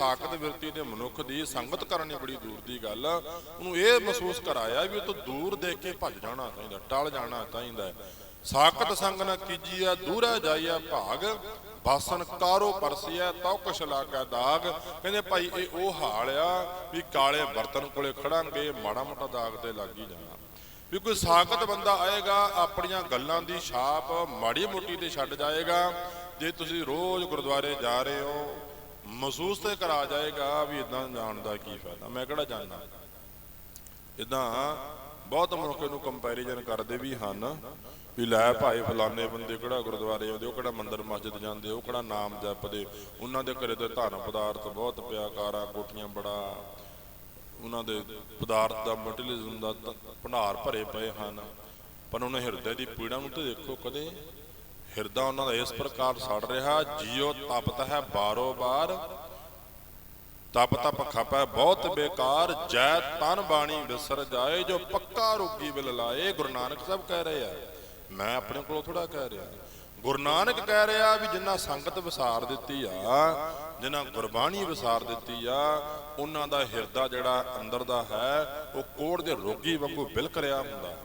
ਸਾਖਤ ਵਿਰਤੀ ਦੇ ਮਨੁੱਖ ਦੀ ਸੰਗਤ ਕਰਨੀ ਬੜੀ ਦੂਰ ਦੀ ਗੱਲ ਉਹਨੂੰ ਇਹ ਮਹਿਸੂਸ ਕਰਾਇਆ ਵੀ ਉਹ ਤੋਂ ਦੂਰ ਦੇਖ ਕੇ ਭੱਜ ਜਾਣਾ ਚਾਹੀਦਾ, ਟਲ ਜਾਣਾ ਚਾਹੀਦਾ ਹੈ। ਸਾਖਤ ਸੰਗ ਨ ਕੀਜੀਐ, ਦੂਰੈ ਜਾਈਐ ਭਾਗ, ਬਾਸਨ ਕਾਰੋ ਪਰਸੀਐ, ਤਉ ਕਛ ਦਾਗ। ਕਹਿੰਦੇ ਭਾਈ, ਇਹ ਉਹ ਹਾਲ ਆ ਵੀ ਕਾਲੇ ਬਰਤਨ ਕੋਲੇ ਖੜਾਂਗੇ, ਮਾੜਾ ਮੋਟਾ ਦਾਗ ਤੇ ਲੱਗ ਹੀ ਜਾਣਾ। ਵੀ ਕੋਈ ਸਾਖਤ ਬੰਦਾ ਆਏਗਾ, ਆਪਣੀਆਂ ਗੱਲਾਂ ਦੀ ਛਾਪ ਮਾੜੀ ਮੋਟੀ ਤੇ ਛੱਡ ਜਾਏਗਾ। ਜੇ ਤੁਸੀਂ ਰੋਜ਼ ਗੁਰਦੁਆਰੇ ਜਾ ਰਹੇ ਹੋ ਮਹਿਸੂਸ ਤੇ ਕਰਾ ਜਾਏਗਾ ਵੀ ਇਦਾਂ ਜਾਣ ਕੀ ਫਾਇਦਾ। ਮੈਂ ਕਿਹੜਾ ਜਾਣਦਾ? ਇਦਾਂ ਬਹੁਤ ਮੌਕੇ ਨੂੰ ਕੰਪੈਰੀਜ਼ਨ ਕਰਦੇ ਵੀ ਹਨ ਵੀ ਲੈ ਭਾਈ ਫਲਾਣੇ ਬੰਦੇ ਕਿਹੜਾ ਗੁਰਦੁਆਰੇ ਆਉਂਦੇ, ਉਹ ਕਿਹੜਾ ਮੰਦਿਰ ਮਸਜਿਦ ਜਾਂਦੇ, ਉਹ ਕਿਹੜਾ ਨਾਮ ਜਪਦੇ, ਉਹਨਾਂ ਦੇ ਘਰੇ ਤੇ ਧਨ ਪਦਾਰਥ ਬਹੁਤ ਪਿਆ, ਕਾਰਾ, ਕੋਠੀਆਂ ਬੜਾ, ਉਹਨਾਂ ਦੇ ਪਦਾਰਥ ਦਾ ਮਟੀਰੀਅਲਿਜ਼ਮ ਦਾ ਭੰਡਾਰ ਭਰੇ ਪਏ ਹਨ। ਪਰ ਉਹਨਾਂ ਹਿਰਦੇ ਦੀ ਪੀੜਾ ਨੂੰ ਤੇ ਦੇਖੋ ਕਦੇ ਹਿਰਦਾ ਉਹਨਾਂ ਦਾ ਇਸ ਪ੍ਰਕਾਰ ਸੜ ਰਿਹਾ ਜਿਉ ਤਪਤ ਹੈ ਬਾਰੋ ਬਾਰ। ਤਪ ਤਪ ਖਪੈ, ਬਹੁਤ ਬੇਕਾਰ, ਜੈ ਤਨ ਬਾਣੀ ਵਿਸਰ ਜਾਏ, ਜੋ ਪੱਕਾ ਰੋਗੀ ਵਿਲ ਲਾਏ। ਗੁਰੂ ਨਾਨਕ ਸਾਹਿਬ ਕਹਿ ਰਹੇ ਆ। ਮੈਂ ਆਪਣੇ ਕੋਲੋਂ ਥੋੜਾ ਕਹਿ ਰਿਹਾ। ਗੁਰੂ ਨਾਨਕ ਕਹਿ ਰਿਹਾ ਵੀ ਜਿੰਨਾ ਸੰਗਤ ਵਿਸਾਰ ਦਿੱਤੀ ਆ ਜਿਨ੍ਹਾਂ ਗੁਰਬਾਣੀ ਵਿਸਾਰ ਦਿੱਤੀ ਆ, ਉਹਨਾਂ ਦਾ ਹਿਰਦਾ ਜਿਹੜਾ ਅੰਦਰ ਦਾ ਹੈ, ਉਹ ਕੋੜ ਦੇ ਰੋਗੀ ਵਾਂਗੂ ਬਿਲਕ ਰਿਹਾ ਹੁੰਦਾ।